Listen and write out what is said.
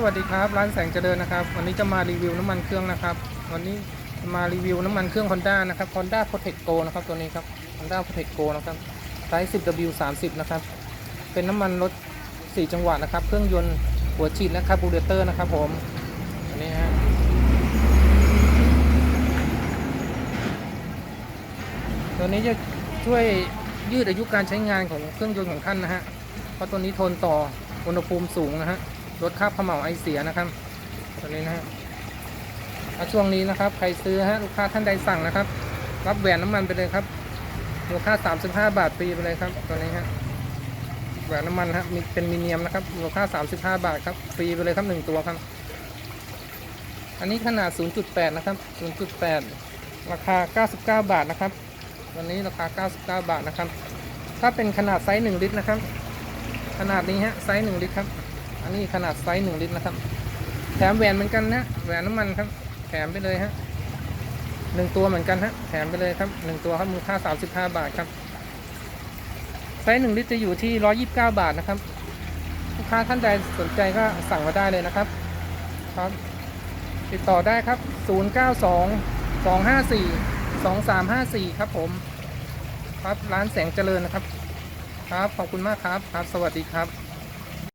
สวัสดีครับ ร้านแสงเจริญนะครับ วันนี้จะมารีวิวน้ำมันเครื่องนะครับ วันนี้จะมารีวิวน้ำมันเครื่อง Honda นะครับ Honda Protect Go นะครับตัวนี้ครับ Honda Protect Go นะครับไซส์ 10W30 นะครับ เป็นน้ำมันรถ 4 จังหวะนะครับ เครื่องยนต์หัวฉีดและคาร์บูเรเตอร์นะครับผมอันนี้ฮะตัวนี้จะช่วยยืดอายุการใช้งานของเครื่องยนต์ของท่านนะฮะเพราะตัวนี้ทนต่ออุณหภูมิสูงนะฮะ ลดค่าบเขม่าไอเสียนะครับตัวนี้นะฮะช่วงนี้นะครับ ใครซื้อฮะลูกค้าท่านใดสั่งนะครับ รับแหวนน้ำมันไปเลยครับมูลค่า 35 บาทฟรีไปเลยครับตัวนี้ฮะแหวนน้ำมันฮะมีเป็นมีเนียมนะครับมูลค่า 35 บาทครับฟรีไปเลยครับหนึ่งตัวครับอันนี้ขนาด 0.8 นะครับ 0.8 ราคา 99 บาทนะครับตัวนี้ราคา 99 บาทนะครับ ถ้าเป็นขนาดไซส์ 1 ลิตรนะครับ ขนาดนี้ฮะ ไซส์ 1 ลิตรครับ อันนี้ขนาดไซส์หนึ่งลิตรนะครับ แถมแหวนเหมือนกันนะแหวนน้ำมันครับ แถมไปเลยฮะหนึ่งตัวเหมือนกันฮะแถมไปเลยครับหนึ่งตัวครับมูลค่าสามสิบห้าบาทครับไซส์หนึ่งลิตรจะอยู่ที่ร้อยี่สิบเก้าบาทนะครับลูกค้าท่านใดสนใจก็สั่งมาได้เลยนะครับครับ ติดต่อได้ครับศูนย์เก้าสองสองห้าสี่สองสามห้าสี่ครับผม ครับร้านแสงเจริญนะครับ ครับ ขอบคุณมากครับ ครับ สวัสดีครับ